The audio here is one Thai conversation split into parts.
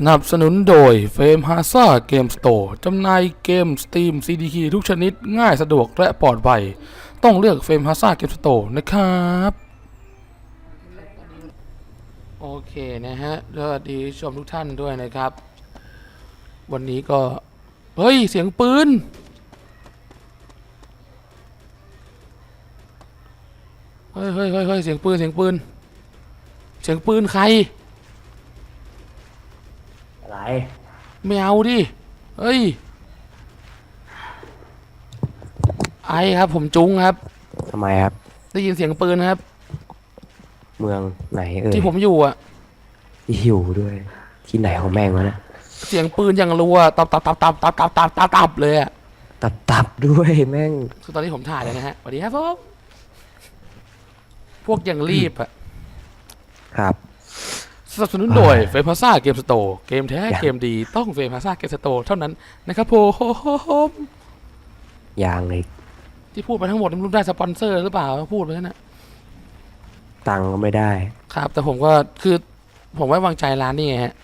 สนับสนุนโดยเฟมฮาซาเกมสโตร์จำหน่ายเกมสตรีม CDK ทุกชนิดง่ายสะดวกและปลอดภัย ต้องเลือกเฟมฮาซาเกมสโตร์นะครับ โอเคนะฮะสวัสดีชมทุกท่านด้วยนะครับ วันนี้ก็ เฮ้ย เสียงปืน เฮ้ยเฮ้ยเฮ้ยเสียงปืน เสียงปืน เสียงปืนใคร ไรไม่เอาดิเฮ้ย ไอครับ ผมจุ้งครับ ทำไมครับ ได้ยินเสียงปืนครับ เมืองไหนเอ่ยที่ผมอยู่อะที่อยู่ด้วย ที่ไหนของแม่งวะนะเสียงปืนอย่างรัวตับตับตับตับตับตับตับตับตับเลยอะตับตับด้วยแม่ง คือตอนนี้ผมถ่ายเลยนะฮะสวัสดีครับผมพวกยังรีบอะ ครับ สนับสนุนโดยเฟมพาซ่าเกมสโตร์เกมแท้อย่างเกมดีต้องเฟมพาซ่าเกมสโตร์เท่านั้นนะครับผมอย่างเลยที่พูดไปทั้งหมดนี่ไม่รู้ได้สปอนเซอร์หรือเปล่าพูดไปนั่นนะตังค์ก็ไม่ได้ ครับ แต่ผมก็คือผมไว้วางใจร้านนี่ไงฮะ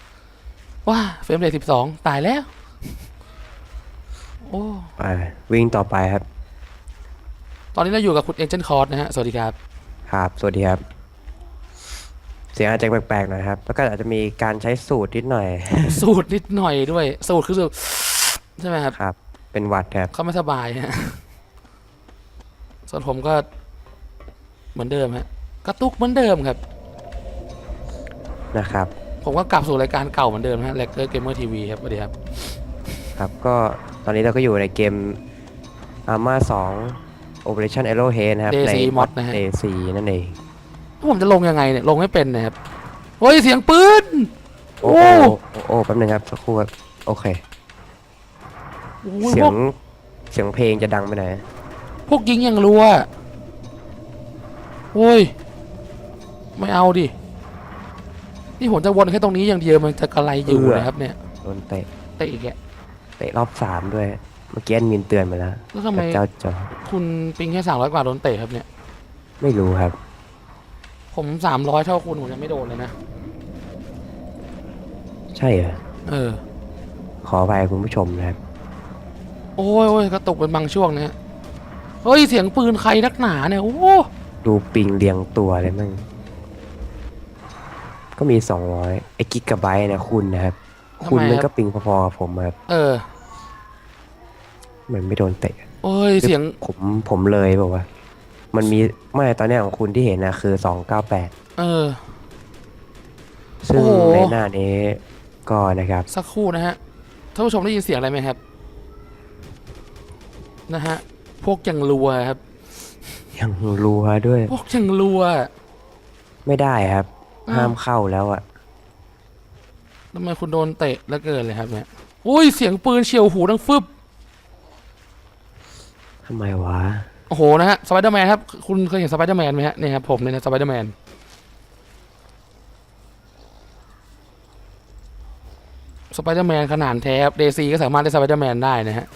ว้าเฟรมเรทสิบสองตายแล้ว โอ้ไปวิ่งต่อไปครับ ตอนนี้เราอยู่กับคุณเอเจนต์คอร์สนะฮะ สวัสดีครับ ครับ สวัสดีครับ เสียงอาจจะแปลกๆหน่อยครับ แล้วก็อาจจะมีการใช้สูตรนิดหน่อย สูตรนิดหน่อยด้วย สูตรคือสูตรใช่ไหมครับ ครับ เป็นหวัดครับ เขาไม่สบายฮะส่วนผมก็ เหมือนเดิมฮะกระตุกเหมือนเดิมครับ นะครับ ผมก็กลับสู่รายการเก่าเหมือนเดิมฮะแลกเกอร์เกมเมอร์ทีวีครับสวัสดีครับ ครับ ก็ตอนนี้เราก็อยู่ในเกม Arma 2 Operation Arrowhead นะครับ Day ใน 4 mod นะฮะ Day 4นั่นเอง ผมจะลงยังไงเนี่ยลงไม่เป็นนะครับเฮ้ยเสียงปืนโอ้โอ้โอ้โอ้โอ้แป๊บนึงครับสักครู่ครับโอเค โอ้ยเสีพยวกงเสียงเพลงจะดังไปไหนอยพวกยิงอย่างรัวโอ้ยไม่เอาดินี่ผมจะวนแค่ตรงนี้อย่างเดียวมันจะกระไรอยู่นะครับเนี่ยโดนเตะเตะอีกแกเตะรอบสามด้วย เมื่อกี้แอดมินเตือนมาแล้วแล้วทำไมพระเจ้าจอคุณปิงแค่สามร้อยกว่าโดนเตะครับเนี่ยไม่รู้ครับ ผมสามร้อยเท่าคุณผมยังไม่โดนเลยนะ ใช่เหรอ เออ ขออภัยคุณผู้ชมนะครับ โอ้ยโอ้ยกระตุกเป็นบางช่วงนะฮะเฮ้ย เสียงปืนใครนักหนาเนี่ย โอ้ดูปิงเรียงตัวเลยมั่งก็มี 200ไอ้กิกะไบต์เนี่ยคุณนะครับ คุณมันก็ปิงพอๆกับผมครับเออ เหมือนไม่โดนเตะ โอ้ย เสียง ผมผมเลยบอกว่า มันมีไม่ตอนเนี้ยของคุณที่เห็นนะคือ298เออ ซึ่งโอ้โห ในหน้านี้ก็นะครับสักครู่นะฮะท่านผู้ชมได้ยินเสียงอะไรไหมครับ นะฮะ พวกยังรัวครับ ยังรัวด้วยพวกยังรัว ไม่ได้ครับ อ้าว ห้ามเข้าแล้วอะทำไมคุณโดนเตะแล้วเกินเลยครับเนี่ยอุ้ยเสียงปืนเฉียวหูดังฟึบทำไมวะ โอ้โหนะฮะสไปเดอร์แมนครับ คุณเคยเห็นสไปเดอร์แมนไหมฮะเนี่ยครับผมเนี่ยนะสไปเดอร์แมนสไปเดอร์แมนขนาดแท้เดซีก็สามารถได้สไปเดอร์แมนได้นะฮะ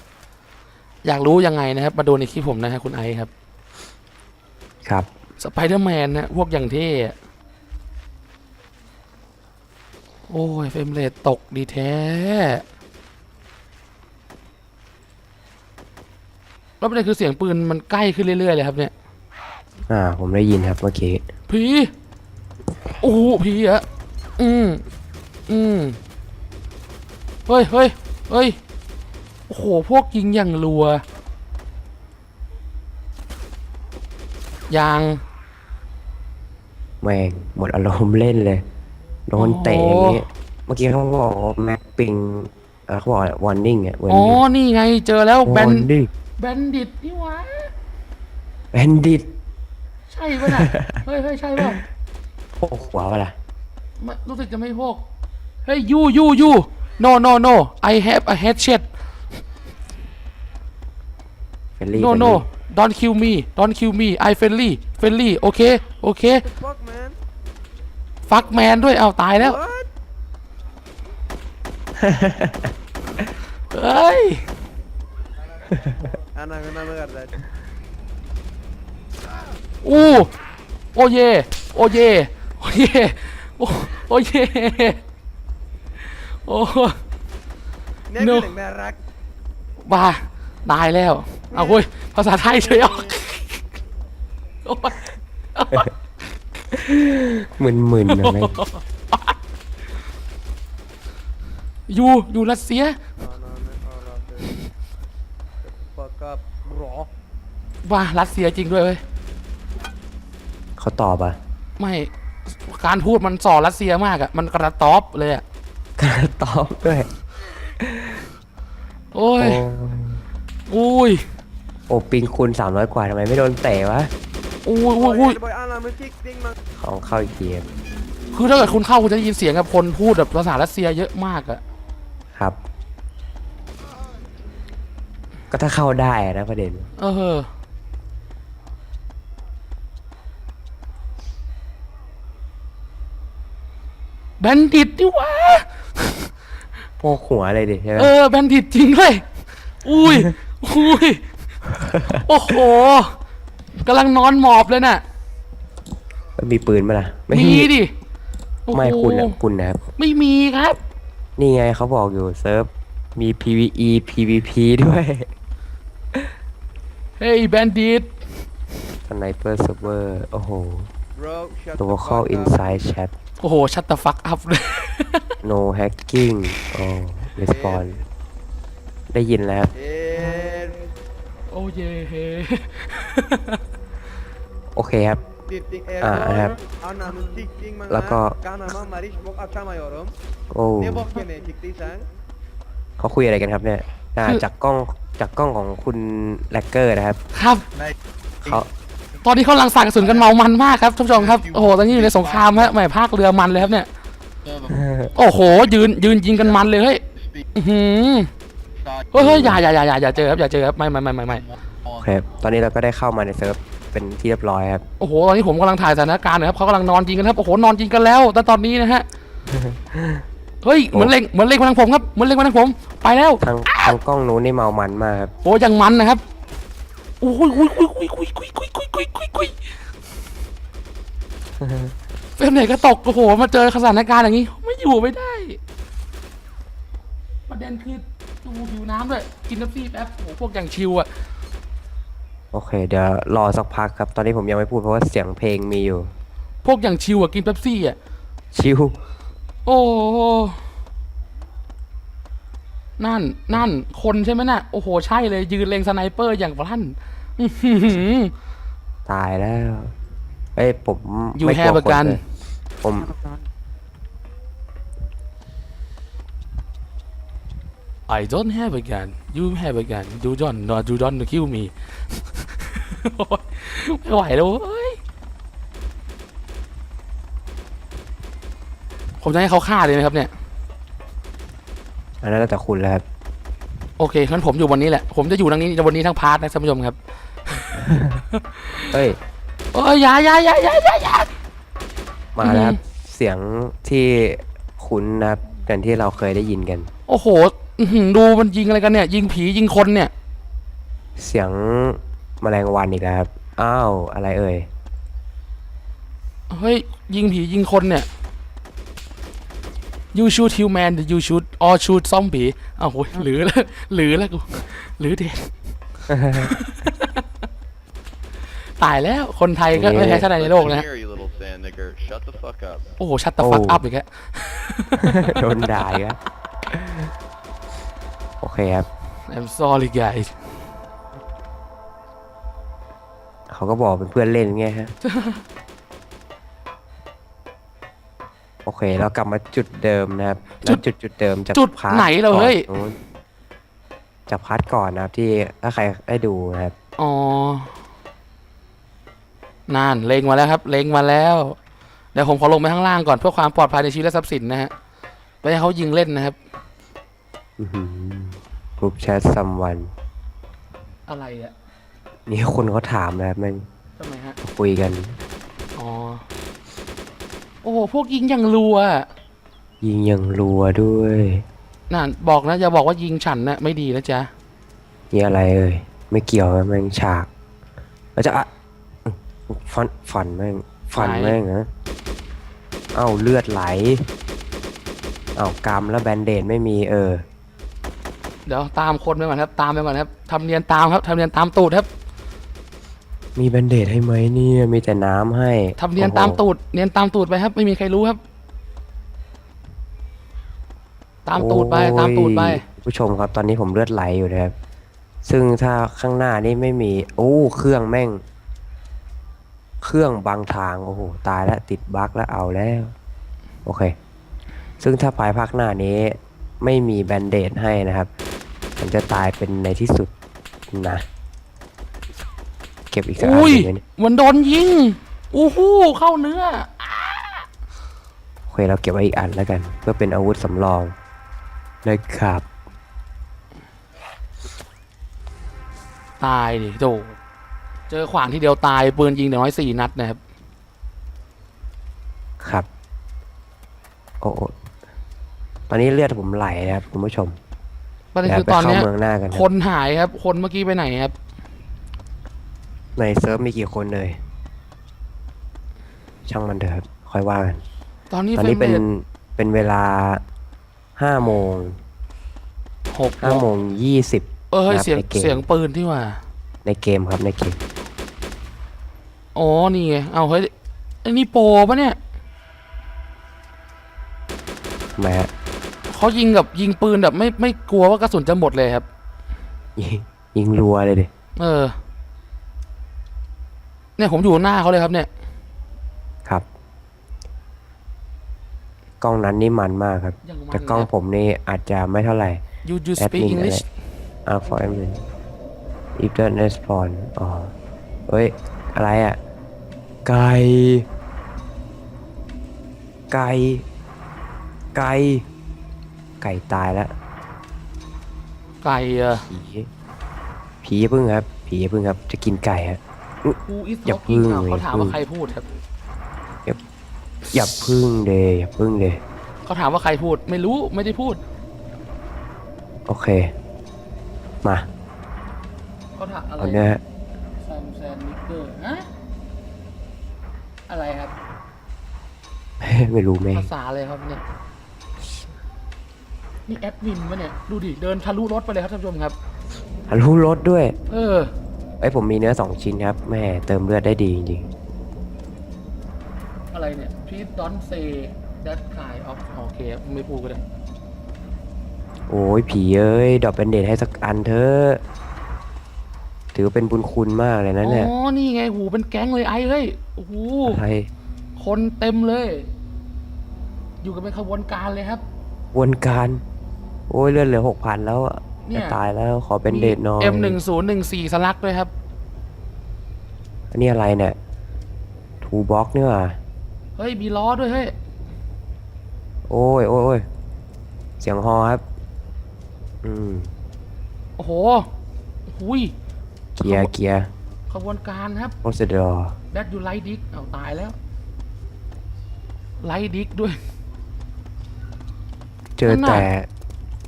อยากรู้ยังไงนะครับ มาดูในคลิปผมนะฮะคุณไอซ์ครับ ครับสไปเดอร์แมนนะพวกอย่างเท่อะโอ้ยเฟรมเรทตกดีแท้ แล้วประเด็นคือเสียงปืนมันใกล้ขึ้นเรื่อยๆเลยครับเนี่ยอ่า ผมได้ยินครับเมื่อกี้ผีโอ้โหผีอะอืมอืมเฮ้ยเฮ้ยเฮ้ยโอ้โหพวกยิงอย่างรัว ยางแม่งหมดอารมณ์เล่นเลยโดนเตะอย่างนี้เมื่อกี้เขาบอกว่าแม็กปิงเอ่อเขาบอกวอร์นิ่งอะอ๋อนี่ไงเจอแล้วแบนดิ้ง แบนดิตนี่หวะแบนดิตใช่ป่ะน่ะเฮ้ยเฮ้ยใช่ป่ะโอ้หัววะล่ะไม่รู้สึกจะไม่พกเฮ้ย you you you no no no I have a headset เฟลลี่ no no don't kill me don't kill me I friendly friendly โอเคโอเค fuck man ฟักแมนด้วยเอาตายแล้ว what เฮ้ย I'm not gonna look at that อู้โอเย โอเย โอเย โอโอเย โอโอ้ Ne No. bileyim merak. บ้าตายแล้ว เอาเว้ย ภาษาไทยเฉยออกโอ้ยมึนๆนะแม่งอยู่อยู่รัสเซีย Ananı avradı. Fuck up bro. ว่ารัสเซียจริงด้วยเว้ยเขาตอบอะไม่การพูดมันส่อรัสเซียมากอะมันกระต๊อบเลยอะการตอบด้วยโอ้ยโอ้อุ้ยโอ้ปิงคูณสามร้อยกว่าทำไมไม่โดนเตะวะ อุ้ยอุ้ยอุ้ย Boy boy anamı siktin man. ของเข้าอีกทีครับคือถ้าเกิดคุณเข้าคุณจะได้ยินเสียงกับคนพูดแบบภาษารัสเซียเยอะมากอะครับ ก็ถ้าเข้าได้อะนะประเด็น เออ แบนดิตนี่หวะพวกหัวเลยดิใช่ไหมเออ แบนดิตจริงด้วย อุ้ย อุ้ย โอ้โหกำลังนอนหมอบเลยน่ะมีปืนไหมล่ะมีดิโอ้โหไม่คุณนะคุณนะครับ ไม่มีครับ นี่ไงเขาบอกอยู่เซิร์ฟมี PVE PVP ด้วย เฮ้ยแบนดิต Sniper Server โอ้โห Bro shut the Local fuck up. Inside Chat โอ้โห ชัตต e ฟักอัพเลย No Hacking โอ้ Respawn ได้ยินแล้วครับ Eğer โอ้เย่โอเคครับ siktin eğer Ha, doğru evet. anamı siktin man. Lako- Kanamam var hiç bok atamıyorum. โอ้ Ne bok yemeye çıktıysan? เขาคุยอะไรกันครับเนี่ยอ่าจากกล้อง จากกล้องของคุณแลกเกอร์นะครับ ครับเขาตอนนี้เขากำลังสั่งกระสุนกันเมามันมากครับท่านผู้ชมครับ โอ้โห ตอนนี้อยู่ในสงครามฮะไม่ภาคเรือมันเลยครับเนี่ยโอ้โห ยืนยืนยิงกันมันเลยเฮ้ยอื้อหือเฮ้ยเฮ้ยอย่าอย่าอย่าอย่าอย่าเจอครับอย่าเจอครับไม่ไม่ไม่ไม่ไม่โอเคครับตอนนี้เราก็ได้เข้ามาในเซิร์ฟเป็นที่เรียบร้อยครับ โอ้โห ตอนนี้ผมกำลังถ่ายสถานการณ์อยู่ครับเขากำลังนอนยิงกันครับ โอ้โห นอนยิงกันแล้ว แต่ตอนนี้นะฮะ เฮ้ยเหมือนเล็งเหมือนเล็งมาทางผมครับเหมือนเล็งมาทางผม ไปแล้ว ทางทางกล้องนู้นนี่เมามันมากครับโอ้ยังมันนะครับโอ้ยอุ้ยอุ้ยอุ้ยอุ้ยอุ้ยอุ้ยอุ้ยอุ้ยอุ้ยอุ้ยเฟรมไหนก็ตกโอ้โหมาเจอสถานการณ์อย่างนี้ ไม่อยู่ไม่ได้ ประเด็นคือดูหิวน้ำด้วยกินน้ำซี่แป๊บโอ้โหพวกอย่างชิวอะโอเค เดี๋ยวรอสักพักครับ ตอนนี้ผมยังไม่พูดเพราะว่าเสียงเพลงมีอยู่ พวกอย่างชิวอะกินเป๊ปซี่อะชิว โอ้โหนั่น นั่น คนใช่ไหมน่ะ โอ้โห ใช่เลย ยืนเล็งสไนเปอร์อย่างพลั่นอื้อหือตายแล้วเอ้ยผม You ไม่กลัว have a คน gun เลยผม I don't have a gun you have a gun you don't no you don't kill me โอ๊ยไม่ไหวแล้วเว้ย ผมจะให้เขาฆ่าเลยไหมครับเนี่ย อันนั้นแล้วแต่คุณแล้วครับ โอเคงั้นผมอยู่วันนี้แหละ ผมจะอยู่ทั้งนี้วันนี้ทั้งพาร์ทนะท่านผู้ชมครับ เฮ้ย โอ้ยอยาอยาอยาอยาอยาอยา มาแล้วครับอือหือเสียงที่คุ้นนะครับกันที่เราเคยได้ยินกัน โอ้โหอื้อหือดูมันยิงอะไรกันเนี่ย ยิงผียิงคนเนี่ย เสียงแมลงวันอีกแล้วครับ อ้าว อะไรเอ่ย เฮ้ย ยิงผียิงคนเนี่ย you shoot human you shoot or shoot zombie อ้าวโหยหรือแล้วหรือแล้วกูหรือเด็กตายแล้วคนไทยก็ไม่แพ้ชาติใดในโลกนะฮะ Here, you little sand nigger. Shut the fuck up. โอ้โหชัดตฟักโอ้ อัพอีกแล้ว โดนด่าอีกแล้วโอเคครับ I'm sorry guys เขาก็บอกเป็นเพื่อนเล่นไงฮะ โอเค เรากลับมาจุดเดิมนะครับแล้วจุดจุดเดิมจากจุดพาร์ทไหนเราก่อนเฮ้ยนู้นจากพาร์ทก่อนนะครับที่ถ้าใครได้ดูนะครับ อ๋อนั่นเล็งมาแล้วครับ เล็งมาแล้ว เดี๋ยวผมขอลงไปข้างล่างก่อนเพื่อความปลอดภัยในชีวิตและทรัพย์สินนะฮะไม่ให้เขายิงเล่นนะครับกรุ๊ปแชทซัมวันอะไรอะนี่คนเขาถามนะครับแมันทำไมฮะคุยกัน อ๋อ โอ้โหพวกยิงอย่างรัวอะยิงยังรัวด้วยนั่นบอกนะอย่าบอกว่ายิงฉันนะไม่ดีนะจ๊ะนี่อะไรเอ่ยไม่เกี่ยวนะแม่งฉากแล้วจะอะฟันฟันแม่งฟันไหนแม่งนะเอ้าเลือดไหลเอากำแล้วแบนเดดไม่มีเออ เดี๋ยวตามคนไปก่อนครับ ตามไปก่อนครับทำเนียนตามครับทำเนียนตามตูดครับ มีแบนเดดให้ไหมเนี่ยมีแต่น้ำให้ทำเนียนโอ้โหตามตูดเนียนตามตูดไปครับ ไม่มีใครรู้ครับ ตามตูดไปตามตูดไปโอ้ยผู้ชมครับ ตอนนี้ผมเลือดไหลอยู่นะครับ ซึ่งถ้าข้างหน้านี่ไม่มี โอ้เครื่องแม่ง เครื่องบางทางโอ้โหตายแล้วติดบั๊กแล้วเอาแล้ว โอเค ซึ่งถ้าภายภาคหน้านี้ ไม่มีแบนเดดให้นะครับผมจะตายเป็นในที่สุดนะเก็บอีกสักอันอุ้ยหนึ่งไว้เนี่ยมันโดนยิงอู้หูเข้าเนื้อ โอเคเราเก็บไว้อีกอันแล้วกัน เพื่อเป็นอาวุธสำรองนะครับ ตายดิโจเจอขวานทีเดียวตายปืนยิงอย่างน้อยสี่นัดนะครับครับ โอ้โอ้ตอนนี้เลือดผมไหลนะครับคุณผู้ชมประเด็นเดี๋ยวคือไปตอนเข้าเนี้ยเมืองหน้ากันคครับนหายครับ คนเมื่อกี้ไปไหนครับ ในเซิร์ฟมีกี่คนเลย ช่างมันเถอะครับค่อยว่ากัน ตอนนี้ตอนเฟรนี้มเป็นเรทเป็นเวลาห้าโมงหกห้าโมงยี่สิบเออเฮ้ยนับเสียงในเกมเสียงปืนที่ว่า ในเกมครับในเกม อ๋อ นี่ไง เอาเฮ้ยไอ้นี่โปรปะเนี่ยทำไมฮะเขายิงกับยิงปืนแบบไม่ไม่กลัวว่ากระสุนจะหมดเลยครับ ยิงยิงรัวเลยดิ เออ เนี่ยผมอยู่หน้าเขาเลยครับเนี่ย ครับ กล้องนั้นนี่มันมากครับ ยังมันแต่กล้องเลยครับผมนี่อาจจะไม่เท่าไหร่ you you แอด speak มินอะไร English อ่า for a minute if the response อ๋อเฮ้ย อะไรอะ ไก่ ไก่ ไก่ ไก่ตายแล้วไก่เออผี ผีอย่าพึ่งครับ ผีอย่าพึ่งครับ จะกินไก่ฮะ who is อย่า talking พึ่งอะเขาถามอย่าพึ่ว่างใครพูดครับอย่าพึ่งเดยอย่าพึ่งเดยเขาถามว่าใครพูด ไม่รู้ไม่ได้พูดโอเค มาเขาถามอะไรเอาเนื้อฮะแซมแซนนิกเกอร์ฮะอะไรครับ ไม่รู้ไหมภาษาอะไรครับเนี่ย นี่แอดมินปะเนี่ย ดูดิ เดินทะลุรถไปเลยครับท่านผู้ชมครับทะลุรถด้วย เออ ไอ้ยผมมีเนื้อสองชิ้นครับแม่เติมเลือดได้ดีจริงอะไรเนี่ย please don't say that kind of โอเคครับไม่พูดก็ได้ๆโอ้ยผีเอ้ยดอกเป็นเดทให้สักอันเถอะถือว่าเป็นบุญคุณมากเลยนะเนี่ยอ๋อ นี่ไงหูเป็นแก๊งเลยไอ้เฮ้ยโอ้โหอะไรคนเต็มเลย อยู่กันเป็นขบวนการเลยครับ วนการ โอ้ยเลือดเหลือหกพันแล้วอะ เนี่ยจะตายแล้วขอเป็นเดทหน่อย M หนึ่งศูนย์หนึ่งสี่สลักด้วยครับ อันนี้อะไรเนี่ย ทูบ็อกเนี่ยว่ะเฮ้ย มีล้อด้วยเฮ้ย โอ้ยโอ้ยโอ้ยเสียงฮอครับ อืม โอ้โหหุยเกียร์เกียร์ขบวนการครับโ o สเดอร์ that you like dick เอาตายแล้ว ไลดิกด้วย เจอนั่นน่ะแต่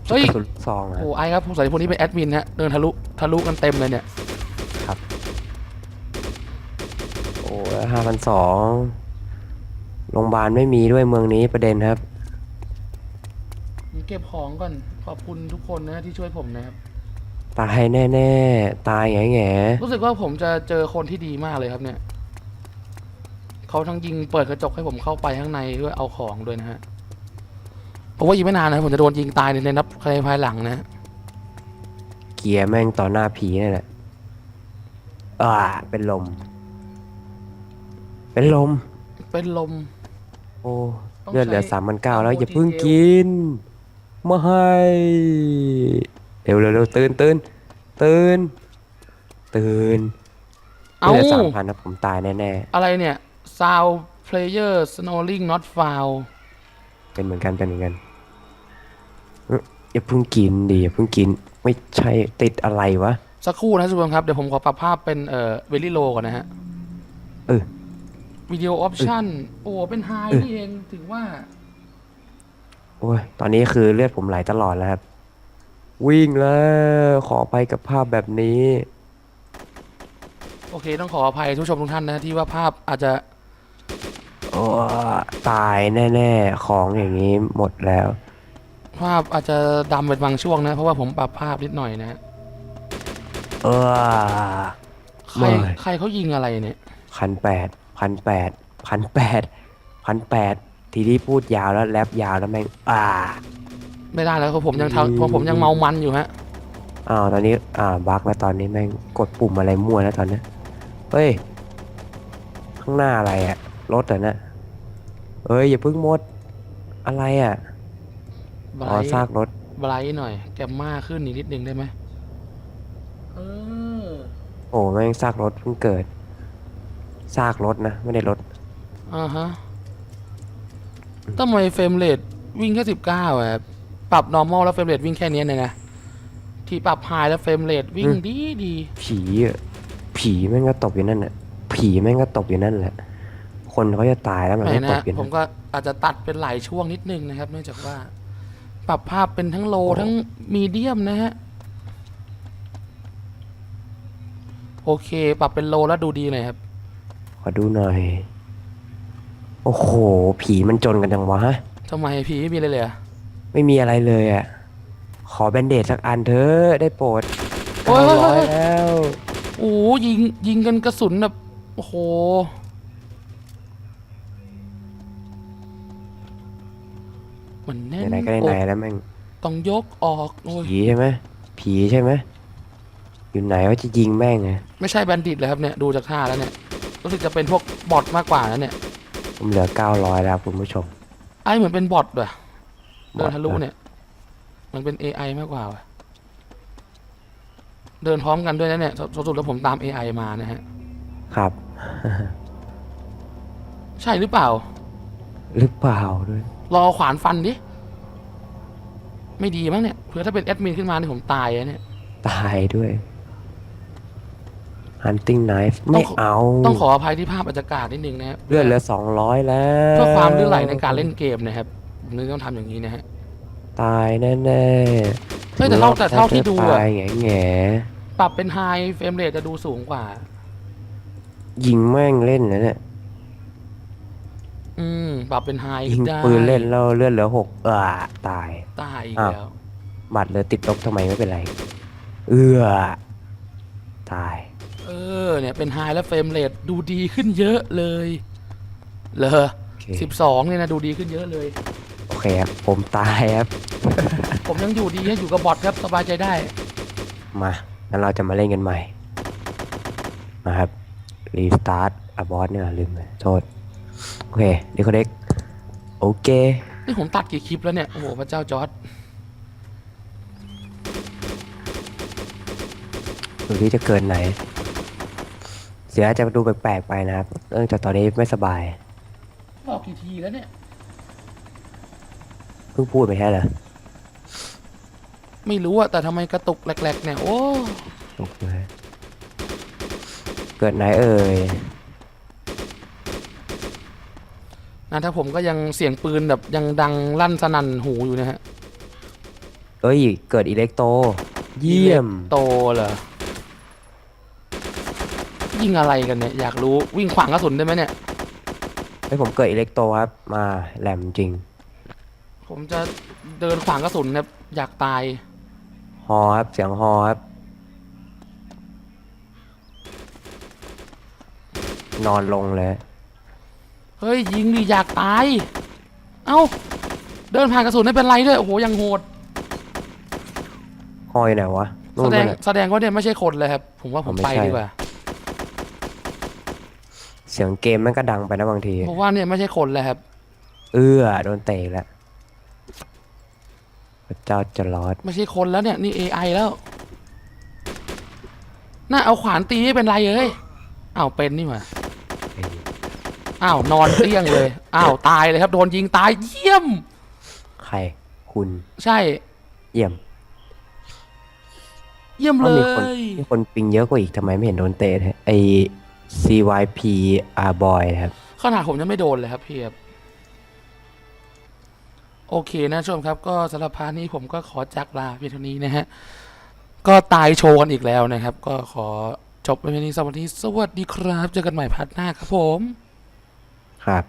เฮ้ย กระสุนลูกซองอะโอ้ไอครับผมใส่พวกนี้เป็นแอดมินฮะเดินทะลุทะลุกันเต็มเลยเนี่ยโอ้ห้าพันสองโรงพยาบาลไม่มีด้วยเมืองนี้ประเด็นครับผมเก็บของก่อนขอบคุณทุกคนนะที่ช่วยผมนะครับตายแน่ๆ ตายแง่แง่รู้สึกว่าผมจะเจอคนที่ดีมากเลยครับเนี่ยเขาทั้งยิงเปิดกระจกให้ผมเข้าไปข้างในเพื่อเอาของด้วยนะฮะ ผมว่าอีกไม่นานนะผมจะโดนยิงตายในในนับในภายหลังนะฮะเกียร์แม่งต่อหน้าผีนี่แหละอ่าเป็นลม เป็นลม เป็นลม โอ้ต้องเลือดเหลือใช้สามพันเก้าแล้วโอ้อย่าเพิ่งดีเทลกินไม่ให้เร็วเร็วเร็วตื่นตื่นตื่นตื่นเอ้าเลือดสามพันนะผมตายแน่อะไรเนี่ย sound player snoring not found ๆเป็นเหมือนกันเป็นเหมือนกันเอ้ยอย่าเพิ่งกินดิอย่าเพิ่งกิน ไม่ใช่ติดอะไรวะ สักครู่นะทุกคนครับ เดี๋ยวผมขอปรับภาพเป็นเอ่อเวลี่โลก่อนนะฮะเออ วิดีโอออปชั่นโอ้เป็นไฮนี่เองถึงว่า โอ้ยตอนนี้คือเลือดผมไหลตลอดแล้วครับ วิ่งแล้วขอไปกับภาพแบบนี้ โอเค ต้องขออภัยทุกผู้ชมทุกท่านนะที่ว่าภาพอาจจะโอ้ตายแน่ ๆ ของอย่างนี้หมดแล้ว ภาพอาจจะดำเป็นบางช่วงนะ เพราะว่าผมปรับภาพนิดหน่อยนะฮะเออ ใคร ไม่ ใครเขายิงอะไรเนี่ย พันแปดพันแปดพันแปดพันแปดทีนี้พูดยาวแล้วแรปยาวแล้วแม่งอ่า ไม่ได้แล้วเพราะผมยังทำอืมเพราะผมยังเมามันอยู่ฮะ อ้าวตอนนี้อ่าบักแล้วตอนนี้แม่งกดปุ่มอะไรมั่วแล้วตอนเนี้ยเฮ้ย ข้างหน้าอะไรอะรถเหรอนะเอ้ยอย่าเพิ่งหมด อะไรอะไบอ๋อรท์ซากรถ ไบรท์หน่อยแกมมาขึ้นอีกนิดนึงได้ไหมเออโอ้แม่งซากรถเพิ่งเกิดซากรถนะ ไม่ได้รถ อ่าฮะทำไมเฟรมเรทวิ่งแค่สิบเก้าอะครับปรับ normal แล้วเฟรมเรทวิ่งแค่เนี้ยเนี่ยนะที่ปรับ high แล้วเฟรมเรทวิ่งอืม ดีดีผีอะผีแม่งก็ตกอยู่นั่นแหละผีแม่งก็ตกอยู่นั่นแหละ คนเขาจะตายแล้วมันไม่ไม่ตนะกอยู่ผมนั่นก็อาจจะตัดเป็นหลายช่วงนิดนึงนะครับ เนื่องจากว่า ปรับภาพเป็นทั้งโลทั้งมีเดียมนะฮะ โอเค ปรับเป็นโลแล้วดูดีหน่อยครับ ขอดูหน่อย โอ้โห ผีมันจนกันจังวะ ทำไมผีไม่มีเลยเลยเหรอไม่มีอะไรเลยอะขอแบนเดดสักอันเถอะได้โปรดโอ้ย เก้าร้อยแล้ว โอ้โหยิงยิงกันกระสุนแบบ โอ้โห มันแน่นไหนๆก็ไหนอกๆแล้วแม่งต้องยกออกโอ้ยผีใช่ไหมผีใช่ไหมอยู่ไหนว่าจะยิงแม่งไงไม่ใช่แบนดิตเลยครับเนี่ยดูจากท่าแล้วเนี่ยรู้สึกจะเป็นพวกบอทมากกว่านะเนี่ยผมเหลือเก้าร้อยแล้วคุณผู้ชมไอ้เหมือนเป็นบอทว่ะเดินบอททะลุนะเนี่ย มันเป็น AI มากกว่าว่ะเดินพร้อมกันด้วยนะเนี่ยสสรุปแล้วผมตาม AI มานะฮะ ครับ ใช่หรือเปล่า หรือเปล่าด้วย รอขวานฟันดิ ไม่ดีมั้งเนี่ยเผื่อถ้าเป็นแอดมินขึ้นมานี่ผมตายอะเนี่ย ตายด้วย hunting knife ไม่เอา ต้องขออภัยที่ภาพอาจจะกาดนิดนึงนะครับเลือดเหลือสองร้อยแล้วเพื่อความลื่นไหลในการเล่นเกมนะครับผมนึกต้องทำอย่างนี้นะฮะ ตายแน่ๆเฮ้ยแต่เท่าแต่เท่าที่ดูอะ ตายแง่แง่ปรับเป็นไฮเฟรมเรทจะดูสูงกว่าๆยิงแม่งเล่นนะเนี่ย อืมปรับเป็นไฮยิงได้ปืนเล่นแล้วเลือดเหลือหกเออตาย ตายอีกอ้าวแล้วหมัดเหลือติดลบทำไมไม่เป็นไร เอื้อตาย เออ เนี่ยเป็นไฮแล้วเฟรมเรทดูดีขึ้นเยอะเลยเลอโอเคสิบสองเนี่ยนะดูดีขึ้นเยอะเลย โอเคครับผมตายครับ ผมยังอยู่ดีฮะอยู่กับบอทครับสบายใจได้ มางั้นเราจะมาเล่นกันใหม่ มาครับ รีสตาร์ทอะบอสเนี่ยลืมไปโทษ โอเคดีคอเด็กโอเคนี่ผมตัดกี่คลิปแล้วเนี่ย โอ้โห พระเจ้าจอร์ดดูที่จะเกินไหน เสียจะดูแปลกๆไปนะครับ เนื่องจากตอนนี้ไม่สบายบอกกี่ทีแล้วเนี่ย เพิ่งพูดไปแค่เหรอไม่รู้อะแต่ทำไมกระตุกแหลกๆเนี่ย โอ้ ตกเลยเกิดไหนเอ่ย นะถ้าผมก็ยังเสียงปืนแบบยังดังลั่นสนั่นหูอยู่นะฮะเอ้ย เกิดอิเล็กโต เยี่ยม โตเหรอยิงอะไรกันเนี่ย อยากรู้วิ่งขวางกระสุนได้ไหมเนี่ยให้ผมเกิดอิเล็กโตครับ มาแหลมจริง ผมจะเดินขวางกระสุนครับอยากตาย ฮอครับ เสียงฮอครับ นอนลงเลย เฮ้ยยิงดิอยากตาย เอ้า เดินผ่านกระสุนไม่เป็นไรด้วยโอ้โหยังโหดฮออยู่ไหนวะนู่แสนดงปะเนี่ยแสดงว่าเนี่ยไม่ใช่คนเลยครับ ผมว่าผมไม่ไปใช่ ดีกว่า เสียงเกมมันก็ดังไปนะบางที เพราะว่าเนี่ยไม่ใช่คนเลยครับ เอื้อโดนเตะอีกแล้วพระเจ้าจะรอดไม่ใช่คนแล้วเนี่ยนี่ AI แล้ว น่าเอาขวานตีไม่เป็นไรเลยอ้าวเป็นนี่หว่า อ้าวนอนเตี้ยงเลย อ้าวตายเลยครับ โดนยิงตายเยี่ยม ใคร คุณ ใช่ เยี่ยมเยี่ยมเลอ้าวมีคนย มีคนปิงเยอะกว่าอีกทำไมไม่เห็นโดนเตะเลยไอ CYP R boy ครับ ขนาดผมยังไม่โดนเลยครับพี่ครับโอเคนะชมครับ ก็สำหรับพาร์ทนี้ผมก็ขอจากลาเพียงเท่านี้นะฮะ ก็ตายโชว์กันอีกแล้วนะครับ ก็ขอจบไปเพียงนี้สวัสดีสวัสดีครับ เจอกันใหม่พาร์ทหน้าครับผม ครับ